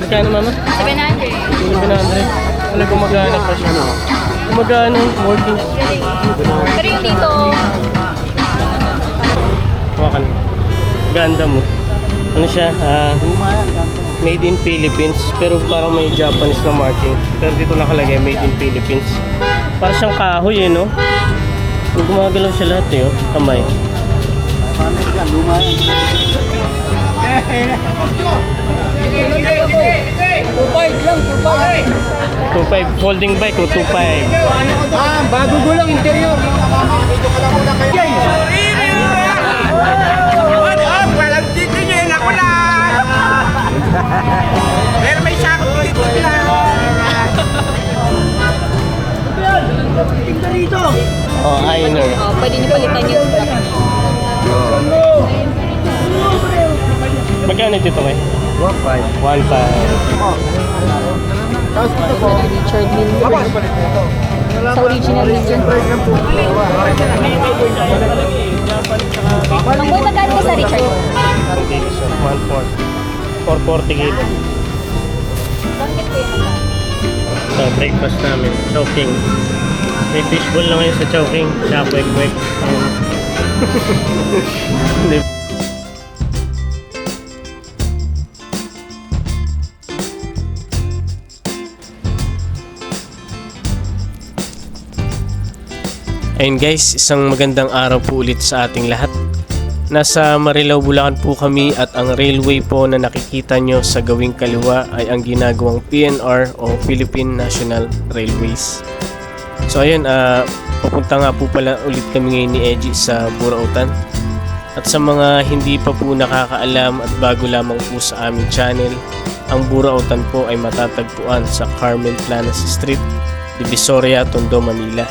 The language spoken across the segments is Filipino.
Magkano mama? 700. 700. Ano gumagana pa siya? Gumagana, working. Pero yung dito, Hawakan. Ganda mo. Ano siya? ah, made in Philippines. Pero parang may Japanese na marking. Pero dito nakalagay, made in Philippines. Para siyang kahoy eh, no? Kung gumagalaw siya lahat eh, oh. Kamay. Tupay lang, tupay. 2.5 folding bike o 2.5. Ah, bago ko lang interior. Walang titingin ako lang! Pero may sakot dito lang! Tingnan rito. Oh, iron. oh, pwede niyo palitan yung Magkano dito kayo? 1.5. 1.5. Richard Mille. Sa original din yun. Ang boy, magkano ka sa Richard? Ang kilos yun, 1.4. 440 kilo. Bakit po yung So, breakfast namin. Chowking. May fishball na ngayon sa Chowking. Siya, kwek kwek. Ayun. Hindi. Ayun guys, isang magandang araw po ulit sa ating lahat. Nasa Marilao, Bulacan po kami at ang railway po na nakikita nyo sa gawing kaliwa ay ang ginagawang PNR o Philippine National Railways. So ayun, ah, papunta nga po pala ulit kami ngayon ni Eji sa Burautan. At sa mga hindi pa po nakakaalam at bago lamang po sa aming channel, ang Burautan po ay matatagpuan sa Carmen Planas Street, Divisoria, Tondo, Manila.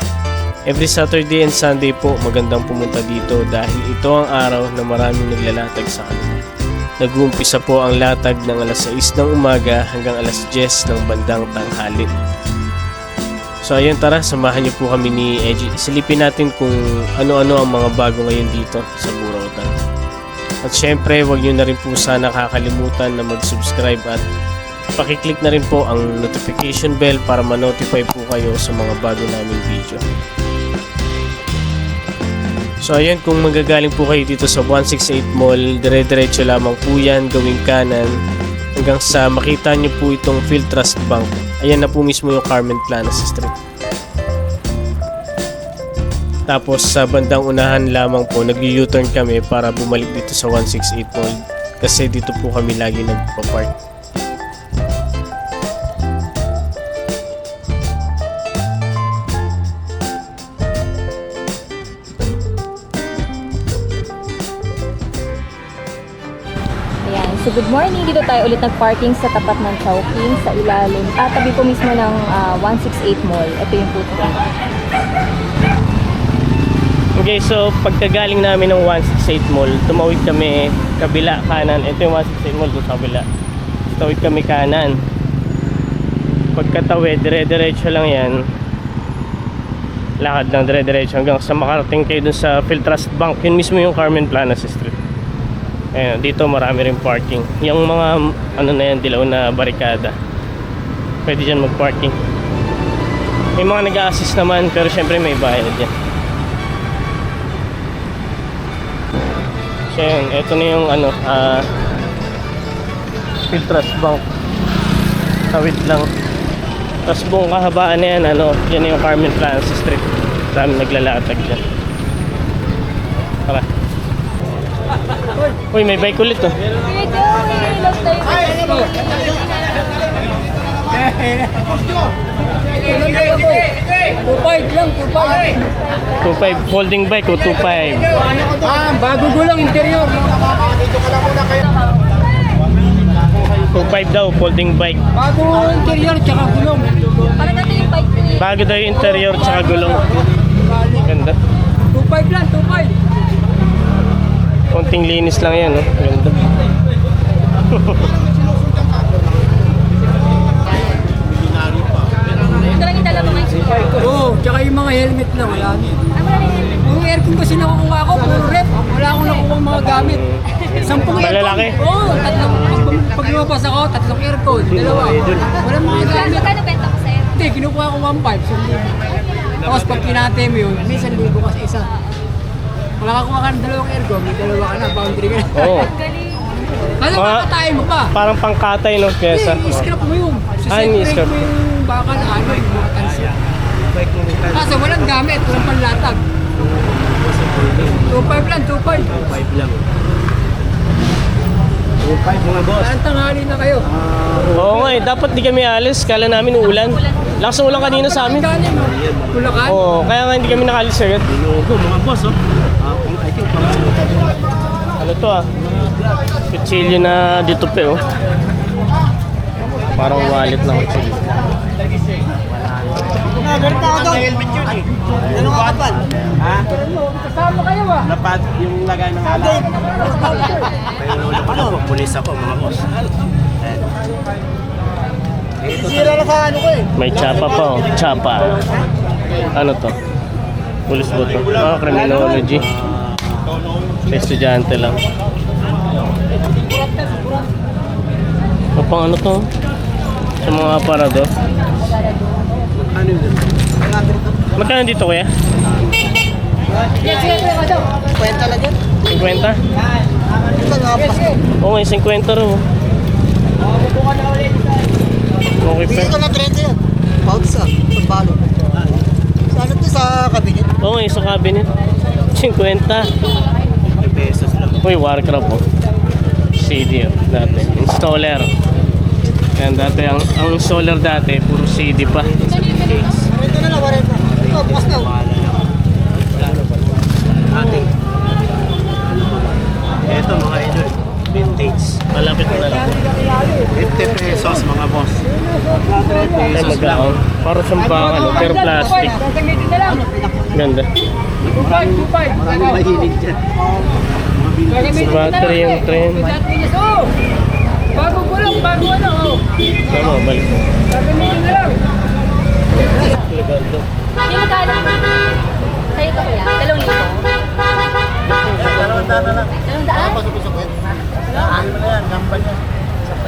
Every Saturday and Sunday po magandang pumunta dito dahil ito ang araw na maraming naglalatag sa kanila. Nag-uumpisa po ang latag ng alas 6 ng umaga hanggang alas 10 ng bandang tanghali. So ayun tara, samahan niyo po kami ni Eji. Silipin natin kung ano-ano ang mga bago ngayon dito sa Burautan. At syempre, huwag niyo na rin po sana kakalimutan na mag-subscribe at pakiclick na rin po ang notification bell para ma-notify po kayo sa mga bago naming video. So ayun, kung magagaling po kayo dito sa 168 Mall, dire-diretso lamang po yan, gawing kanan, hanggang sa makita nyo po itong Field Trust Bank. Ayan na po mismo yung Carmen Planas Street. Tapos sa bandang unahan lamang po, nag-U-turn kami para bumalik dito sa 168 Mall. Kasi dito po kami lagi nagpa-park. So good morning. Dito tayo ulit nag-parking sa tapat ng Chowking sa ilalim. Ah, tabi po mismo ng ah, 168 Mall. Ito yung footprint. Okay, so pagkagaling namin ng 168 Mall, tumawid kami kabila kanan. Ito yung 168 Mall doon sa kabila. Tawid kami kanan. Pagkatawid, dire-diretso lang yan. Lakad lang dire-diretso hanggang sa makarating kayo dun sa Philtrust Bank. Yun mismo yung Carmen Planas Street. Ayan, dito marami rin parking. Yung mga ano na yan, dilaw na barikada. Pwede dyan mag-parking. May mga nag-a-assist naman pero syempre may bayad yan. So yun, ito na yung ano, ah, Filtras Bank. Tawid lang. Tapos buong kahabaan na yan, ano, yan yung Carmen Planas Street. Dami naglalatag dyan. Tara. Uy, may bike ulit oh. Tupay lang, tupay. 2.5 folding bike o 2.5. Ah, bago ko lang interior. 2.5 daw, folding bike. Bago interior, tsaka gulong. Parang natin yung bike ni Bago daw yung interior tsaka gulong. Ganda. Tupay lang, tupay. Konting linis lang yan, oh. Ganda. Yung. Oo, tsaka yung mga helmet lang, wala. Wala rin. Puro aircon kasi nakukuha ko, puro rep. Wala akong nakukuha mga gamit. Sampung Malalaki? aircon. Oo, oh, tatlong, pag, pag lumabas ako, tatlong aircon, dalawa. Walang mga gamit. Magkano benta mo sa'yo? Hindi, kinukuha ko 1.5, so Tapos pag kinate mo yun, may isang libo ka sa isa. Wala ka ng dalawang aircon, may dalawa ka na, boundary ka na. Oo. Galing. Ano Mga- ba patayin mo pa? Parang pangkatay no, pyesa. Hindi, i-scrap mo yun. Ah, Separate i-scrap. mo yung bakal, ano, yung mga tansya. Kaso walang gamit, walang panlatag. 2.5 lang, 2.5. 2.5 lang. 2.5 mga boss. Saan tanghali na kayo? Oo nga eh, dapat di kami alis. Kala namin uulan. Lakas ng ulan kanina sa amin. Mo. Bulacan? Oo, kaya nga hindi kami nakalis agad. mga boss, oh. Ano to ah? Kutsilyo na dito pe oh. Parang wallet na kutsilyo. Ano ka kapal? Ha? Kasama kayo ah. Napad yung lagay ng alam. Pero ano? Pulis ako mga boss. Sira na sa ano ko eh. May tsapa pa oh. Tsapa. Ano to? Police ba to? Ah, criminology. Sa estudyante lang. O pang ano to? Sa mga aparado. Ano yun? Magkano dito kuya? Kwenta lang yan. 50? Ito nga pa. Oo nga, 50 rin oh. Okay pa. Bigyan ko ng 30 yan. Pouch sa pagbalo. Sa ano to sa kabinet? Oo nga, sa cabinet. 50. pesos lang. Uy, Warcraft oh. CD oh, dati. Installer. Yan dati, ang, ang installer dati, puro CD pa. Ito na lang, 40. Ito, bukas na. Ating. Ito mga idol. Vintage. Malapit na lang. 50 pesos mga boss. 100 Ay, pesos lang. magkaon. Para sa pang ano, pero plastic. Lang. Ganda. 2.5, 2.5. Maraming mahilig dyan. Na Battery lang. yung. Oh! Bago ko lang, bago ano, oh. Tama, balik. Gagamitin na lang. Yung magkano? Sa'yo to kuya? Dalawang libo? Dalawang daan na lang. Dalawang daan? Pasok sa kwet. Ano na yan, gamba niya.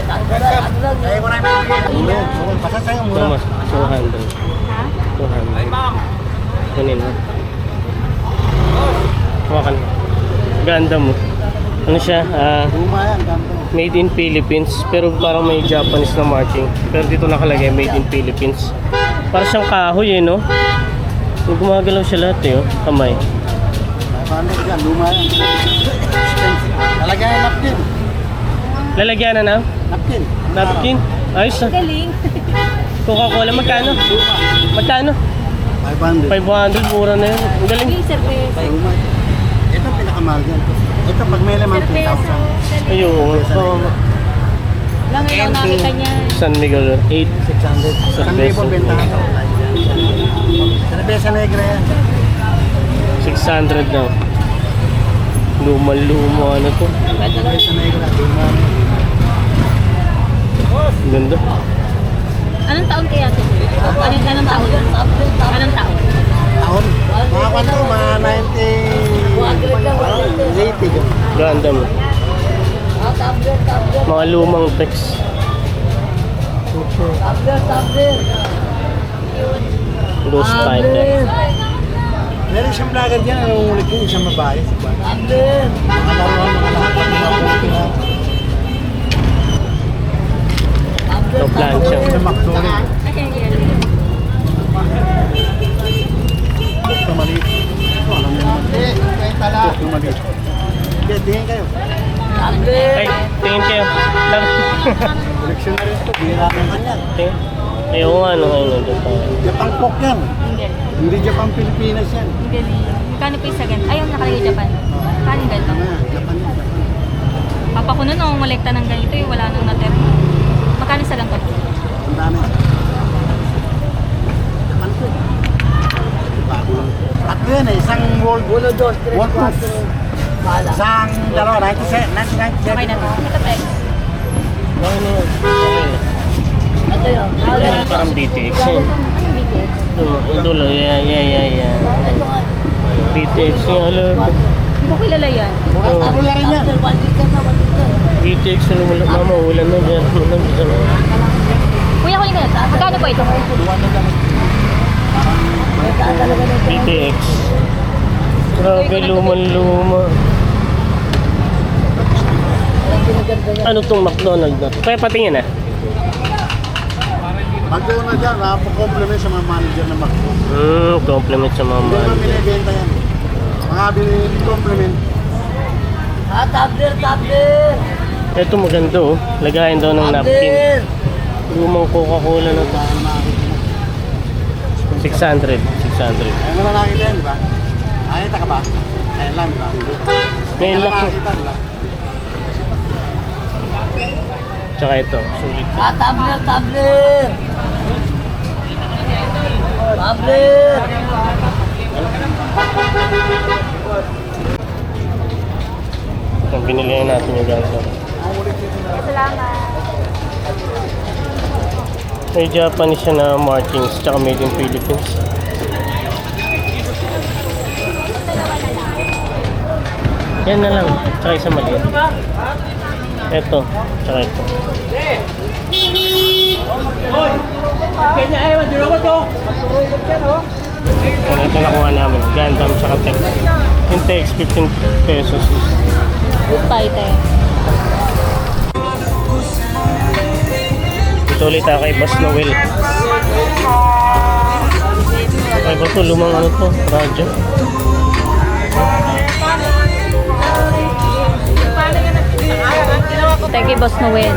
Ay, wala yung ulo. Basta sa'yo mura. Tama, 200. Ha? 200. Kunin mo. Hawakan mo. Ganda mo. Ano siya? Ah, gamba. made in Philippines. Pero parang may Japanese na marking. Pero dito nakalagay, made in Philippines. Para siyang kahoy eh, no? Yung gumagalaw siya lahat eh, oh. Kamay. Paano yan, luma yan. Talaga yan, napkin. Lalagyan na na? Napkin. Napkin? Ayos ah. Galing. Coca-Cola, magkano? Magkano? 500. 500, mura na yun. Ang galing. Yung cerveza. Ito ang pinakamahal yan. Ito pag may laman, 2,000. Ayun. Oh, Lang ngayon nakita niya. San Miguel, 8. 600. Isang peso. libo bentahan. Cerveza negra yan. 600 daw. Luma-luma ano to. Cerveza negra. Luma. Ganda. Anong taon kaya ito? Anong, anong taon? Anong taon? Taon. Mga kwanto, mga 90. 80. Ganda mo. Mga lumang text. Ghost fighter. Meron siyang vlogger dyan, nangungulit yung isang babae. Si Juan. Mga laruan, mga lahat ng mga puti. Ito plancha. Ito McDonald's. Ay, galing. Ito maliit. Alam mo. Ito maliit. Hindi, tingin kayo. Ay, tingin kayo. Na rin ito. Tingin. Ayaw nga, ano, ano, ano, Japan Coke yan. Hindi Japan Pilipinas yan. Galing. Kano pa isa ganito? Ayun, nakalagay Japan. Kano ganito? Japan yan. Papa ko nun, nung molekta ng ganito, eh, wala nang natir. Magkano isa ganito? Ang dami. Japan ko. Bago lang. Tatlo yan Uno, dos, tres, world cuatro. Isang dalawa. 97. 1997. Okay na to. Ito, Tex. Okay na yun. Ano, Parang BTX yun. Ano? Ito, ang dulo. Yeah, yeah, yeah, yeah. BTX yung alam. ko kilala yan. Ako lang rin yan. VTX na lumula. Mama, ulan na dyan. Ulan na dyan. Kuya, kuya ka na. Magkano po ito? VTX. Grabe, luman-luma. Ano tong McDonald na to? Kaya patingin ah. Mag-doon na dyan, compliment sa mga manager na mag Hmm, compliment sa mga Hindi naman mahal. binibenta yan. Mga binibenta Ito maganda oh. Lagayan daw ng napkin. Lumang Coca-Cola na to. 600. 600. Ayun na lang nakita yan, di ba? Nakita ka ba? Di ba? Ba? Tsaka ito. Sulit. Ah, tablet, tablet! Tablet! Kung binili na natin yung ganito. Salamat. May Japanese siya na markings tsaka made in Philippines. Yan na lang. Tsaka isa maliit. Ito. Tsaka ito. Yan, ito nakuha namin. Gundam tsaka Tech. Yung Tech 15 pesos. Good tayo tayo. Dito ulit ako kay Boss Noel. Ay, ba ito? Lumang ano to? Radyo. Tayo kay Boss Noel.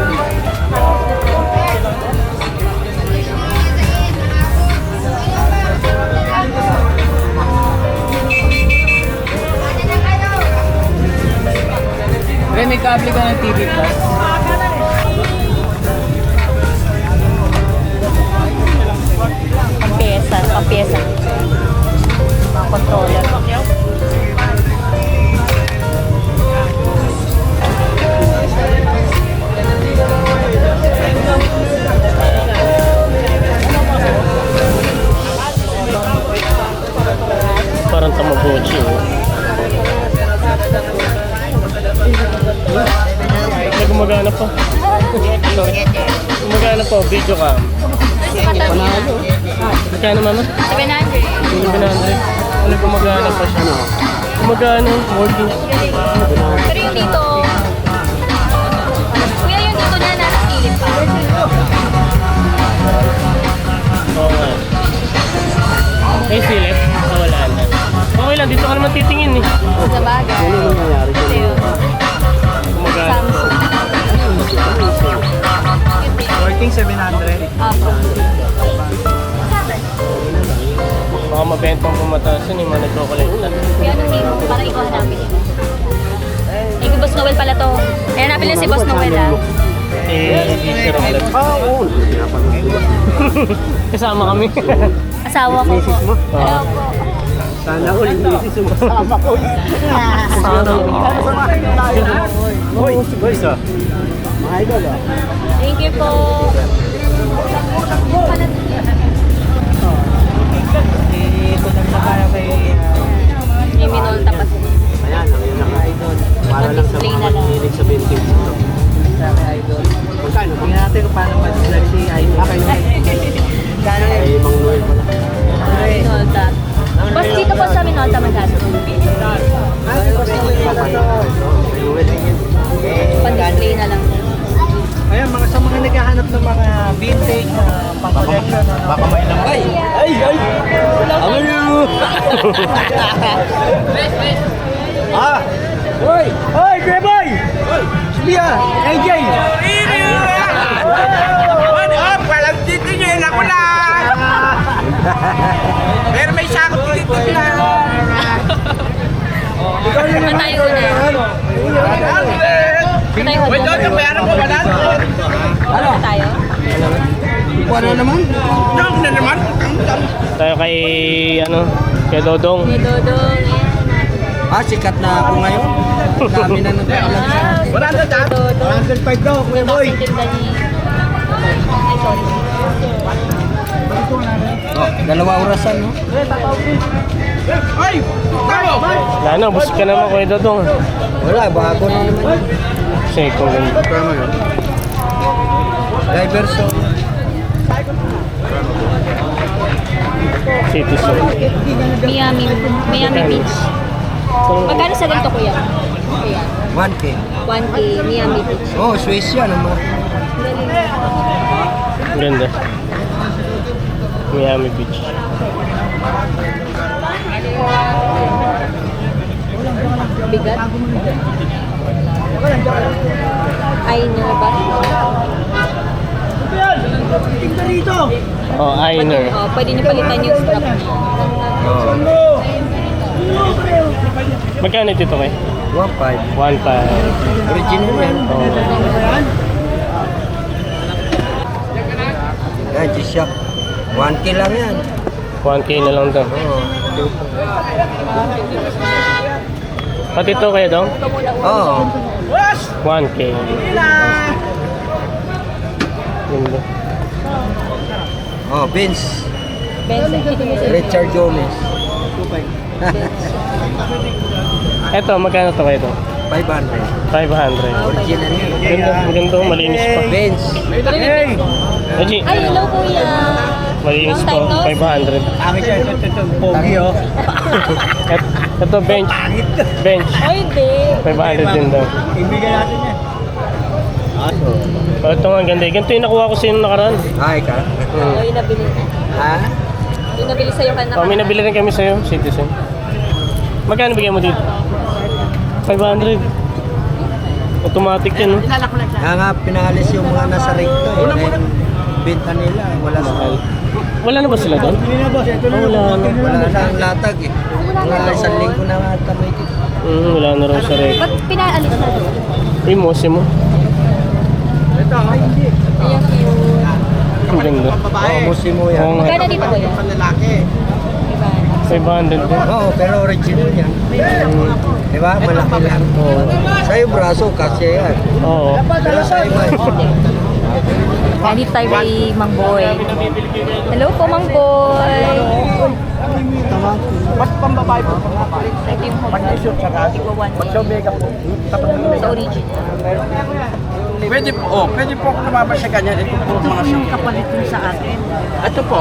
Pre, may kable ka ng TV Plus. Pampiyesa. Pampiyesa. Mga controller. Apo. Baka mabentang pumataas yun. Yung mga nagko-collect na. Kuya, ano team? Para ikaw hanapin yun. Eh, kay Boss Noel pala to. Eh, hanapin lang si Boss Noel ah. Eh, hindi siya rin. Ah, oo. Kasama kami. Asawa ko po. Hello po. Sana all mo. Sama ko. Sana. Hoy, boys ah. Idol ah. Thank you po. Ito lang sa kaya kay... May minol tapas. Ayan, ang yun mga idol. Para lang sa mga na mahilig sa vintage idol. Magkano? Tingnan natin paano mag-vlog si idol. Okay, Kano? Ay, Mang pala. Minolta. Boss, dito po sa Minolta magkano? Ah! Hoy! Hoy, Greboy! Siya! AJ! Ano? Walang dito nyo yun ako na! Pero may sakot dito na. Saan tayo una? Saan tayo Wait, una? doon, bayaran ko, wala. Ano tayo? Ano naman? Dog na naman. Tayo kay, ano, kay Dodong. May Dodong. Ah, sikat na ako ngayon. Dami na. Wow, Wala na dyan. Dodong. 105 daw, Kuya Boy. Oh, Dalawa orasan, no? Ay! Tamo! Wala na, bus ka naman Kuya Dodong. Wala, bago na naman. Second ganda. Driver so. Citizen. Miami, Miami Beach. Magkano sa ganito kuya? Kuya. 1K. 1K, Miami Beach. Oh, Swiss yan. Ang Ganda. Miami Beach. Bigat. Ay, no ba? Oh, Einer. Oh, pwede niyo palitan yung strap. Oh. Magkano dito kay? 1.5. 1.5. Original yan. Oh. Yan, G-Shock. 1K lang yan. 1K na lang daw. Oo. Pati ito kaya daw? Oo. 1K. Ganda. Oh, Vince. Benz, Richard Gomez. Ito, magkano to kayo ito? 500. 500. Original yan. Maganda, maganda, malinis pa. Vince. Haji, Ay, hello kuya. malinis pa. time no see. 500. Amin siya. Ito, Pogi, oh. Ito, bench. Bench. Ay, di. 500 din daw. Ibigay natin yan. Oh, ito nga, ang ganda. Ganito yung nakuha ko sa inyo nakaraan. Ay, ka. Hmm. Ay, nabili. Ha? Yung nabili sa'yo ka na. Oh, may nabili rin kami sa'yo, Citizen. Magkano bigyan mo dito? 500. Automatic yan, no? Kaya nga, pinalis yung mga nasa recto eh. Dahil Benta nila, eh. wala sa. Wala na ba sila doon? Oh, wala na. Wala na ang latag eh. Mga isang linggo na nga ata may Hmm, wala na raw sa rec. Ba't pinaalis na doon? Imose mo. Ayan, cute. Ang ganda. Oo, musimo yan. Oo nga. Magkano dito kuya? Panlalaki. Diba? 500 din. Oo, pero original yan. Di ba? Malaki lang. Oo. Sa'yo braso, kasi yan. Oo. Pero sa iba. Nandito tayo kay Mang Boy. Hello po, Mang Boy. Ba't pambabae po? Ito yung home run. Tigwa 1K. Sa original. Pwede po, oh, pwede po ako lumabas sa ganyan. Ito po mga shoes. kapalit mo sa akin. Ito po.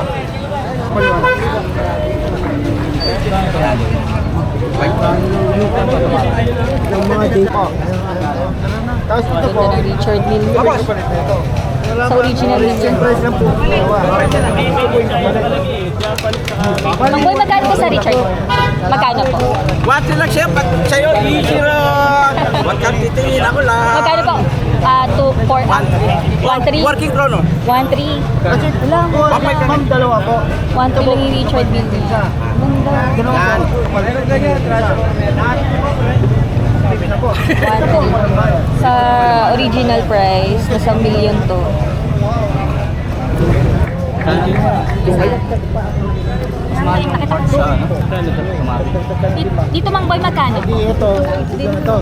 Tapos ito po. Ganda ng Richard Mille. Tapos, Sa original din yan. price lang po. Mang Boy, magkano po sa Richard? Magkano po? Wati lang siya, ba't sa'yo easy ron? Ba't ka titingin ako lang? Magkano po? Ah, 2, 4, 1, 3. Working chrono. 1, 3. Wala. Na. dalawa po. 1, 3 lang yung Richard Mille. Ganda. Sa original price, nasa million to. Dito, dito mang boy magkano? Ito. Ito.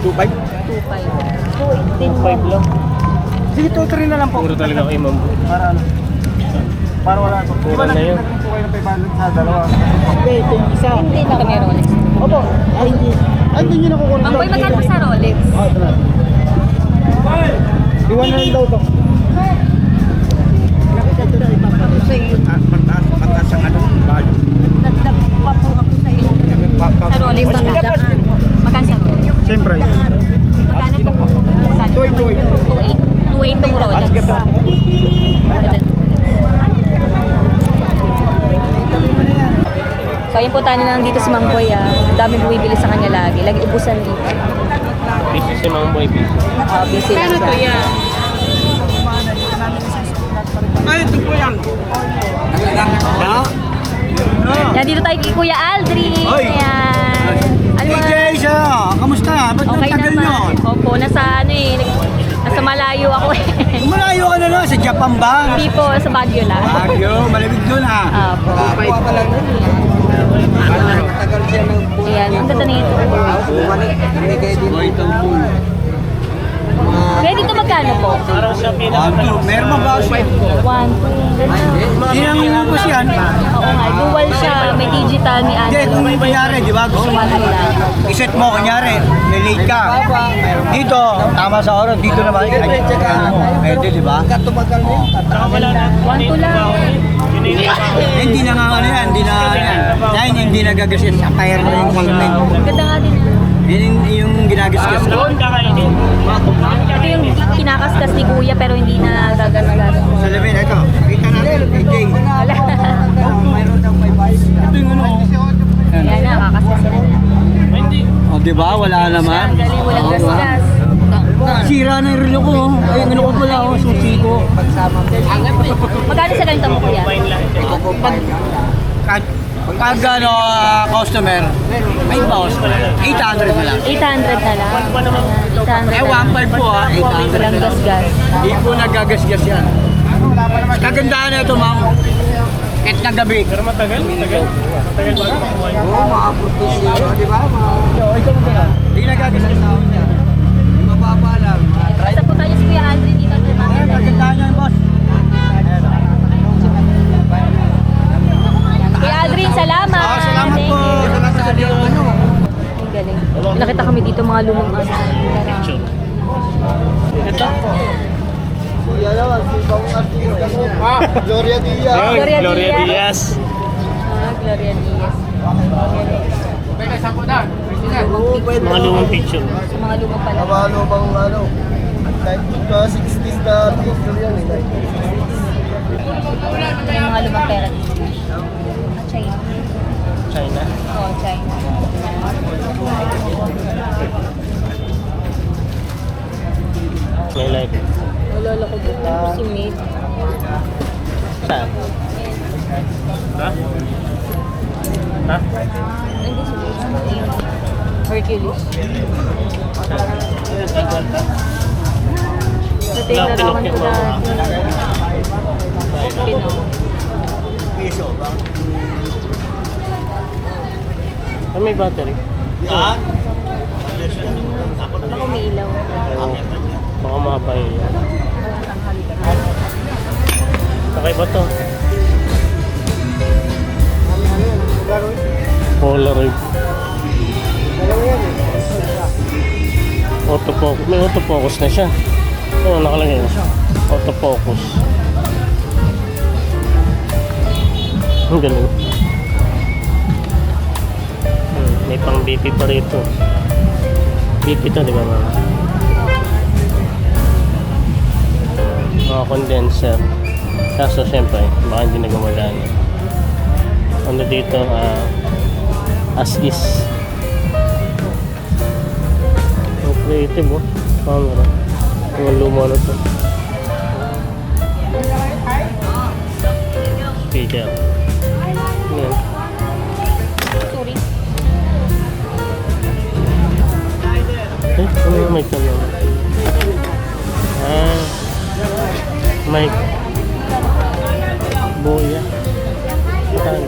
2.5. 2.5. 5 lang. Dito, 3 na lang po. Puro talaga kay Mambo. Para ano? Para wala ito. Puro na yun. po kayo ng 500 sa dalawa. Okay, ito yung isa. Hindi na kami Rolex. Opo. Ay, hindi. Ay, hindi nyo nakukuha. Mang boy magkano sa Rolex? Ah, ito na. Iwan na lang daw ito. Ang. Sa Rolex magkano? Magkano sa Rolex? Siyempre. Magkano po? Magkano? 2.8. 2.8 tong Rolex. So ayun po tayo na nandito si Mang Boy ah. Ang dami bumibili sa kanya lagi. Lagi ubusan dito. Busy si Mang Boy, busy. Uh, busy lang siya. Ay, ito po yan. Yan, dito tayo kay Kuya Aldrin. Ayan. Guys, ah, kamusta? Ba't Okay ang tagal nyo? naman. Opo, nasa ano eh. nag- Nasa malayo ako eh. Malayo ka na na, sa Japan ba? Hindi po, sa Baguio lang. Baguio, malamig doon ah. Opo. Kuha pa lang doon. Tagal siya ng Ayan, ang ganda nito. Binigay din dito. Kaya dito magkano po? Parang siya One, two. Meron ba ba? One, two. Hindi nang inubos yan. Dual siya. May digital, may Hindi, analog. kung kunyari, di ba? Gusto mo, iset mo, kunyari, may late ka. Dito, tama sa oras, dito naman, ano, pwede, di ba? One to lang. Hindi na nga ano yan, hindi na ano yan. Dahil hindi nagagasya sa tire na yung magnet. Ganda nga din. Yun yung ginagasgas ko. Ito yung kinakaskas ni Kuya pero hindi na gagasgas. Sa lamin, ito, kita natin, AJ. Wala. Ito yung ano. Yan na, kakaskas na niya. O, di ba? Wala naman. Ang galing, walang gasgas. Sira na yung relo ko. oh. Ay, ano ko pala, oh, susi ko. Magkano sa ganito mo, Kuya? Pag, pag, ano, ah, customer, may boss, 800 na lang. 800 na lang. 800 Eh, 1.5 po ah, 800 Walang na lang. gasgas. Hindi po nagagasgas yan. Kagandahan na ito, ma'am. Kahit na gabi. Pero matagal, matagal. Matagal bago makuha. Oo, mga putis yun, di ba? Hindi nagagasgas na ako niya. Mababa lang. Basta po tayo si Kuya Aldrin dito. kagandahan yan, boss. Kuya Aldrin, salamat. Ah, salamat Thank po. you. Salamat sa ano. Ang galing. Nakita kami dito mga lumang asa. Gloria Diaz. Gloria, Gloria Diaz. Diaz. Ah, Gloria Diaz. Mga lumang picture. Sa mga lumang pala. Ano bang ano? 1960s na picture yan. May mga lumang pera dito. Ah, China. China. Oh, China. May like. Nalala ko dito. Si Maid. Saan? Ha? Ha? Si Maid. Hercules. Sa tingin na naman ko dati. Ah, may battery. Baka may ilaw. Oo. Baka mapahiya. Okay ba to? Polaroid. Autofocus. May autofocus na siya. Ano nakalagay? Autofocus. Ang galing. May pang BP pa rito. BP to, di ba mama? Mga condenser. Kaso syempre, baka hindi na gumagana. Ano dito, ah, as is. Ang creative oh. Camera. Mga luma na to. Speaker. Ano yung mic na naman? Ah, mic. Boya. Saan?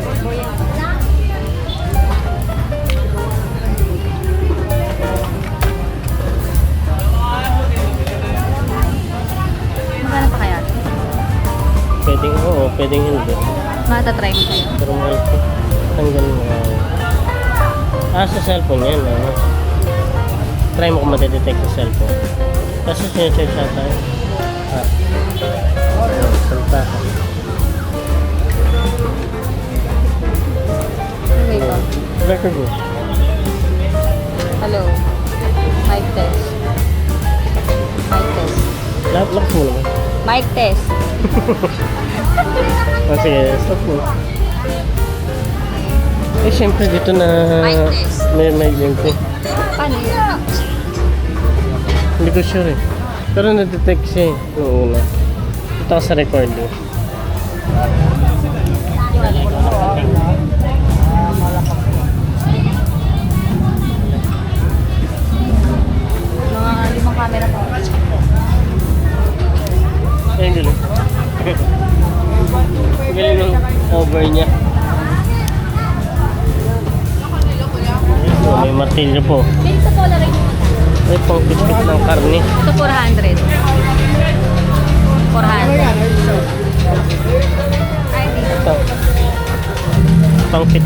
Magkano pa kaya? Pwedeng oo, pwedeng hindi. Matatry mo kayo. Pero mahal po. Tanggal mo. Ah, sa cellphone yan. Ano? Try mo kung madedetect sa cellphone. Kasi sinecheck siya tayo. Ah. Ayun, salta ka. Oh, Record mo. Hello. Mic test. Mic test. Lock, lock mo naman. Mic test. Ah, sige, stop mo. Eh, syempre dito na Mic test. may may link eh. Paano yun? Hindi ko sure eh. Pero na-detect siya eh, noong una. Ito sa recording.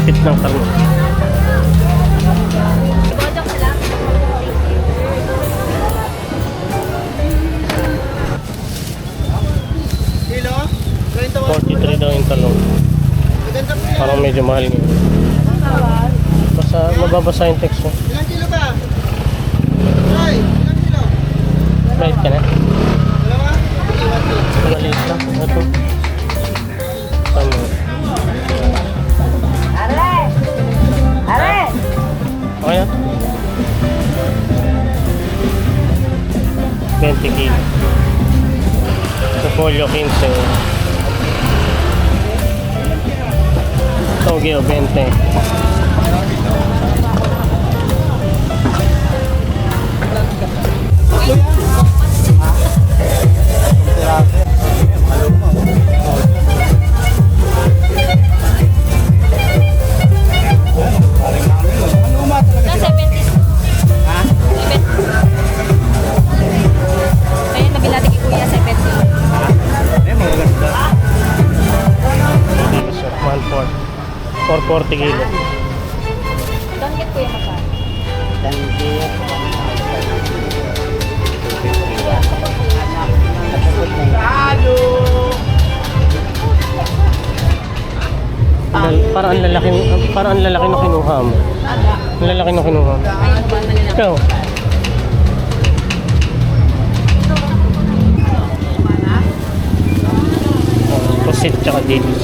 Pitpit ng karne. Kilo? 43 daw yung talong. Parang medyo mahal ngayon. Basta mababasa yung text mo. 440 kilo. Don't get Kuya magkano. Lal- Parang ang lalaki, parang ang lalaki na kinuha mo. Ang lalaki na kinuha mo. Ikaw. Pusit tsaka dilis.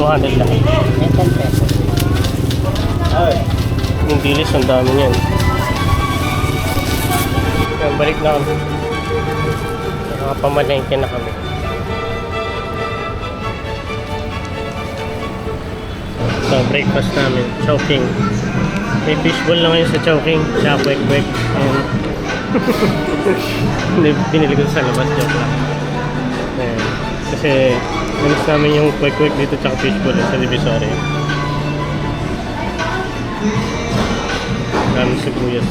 200 lang. Yung dilis, ang dami niyan. Yan, balik na kami. Nakapamalengke na kami. So, breakfast namin. Chowking. May fishball na ngayon sa Chowking. Siya, kwek-kwek. Ayan. Binili ko sa labas. Joke lang. Ayan. Kasi, Nalis namin yung quick quick dito tsaka fishbowl sa Divisoria. Kami sibuyas.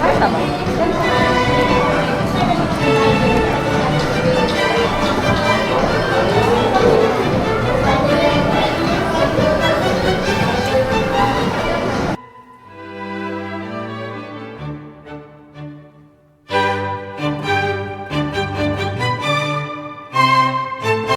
Ay, tama.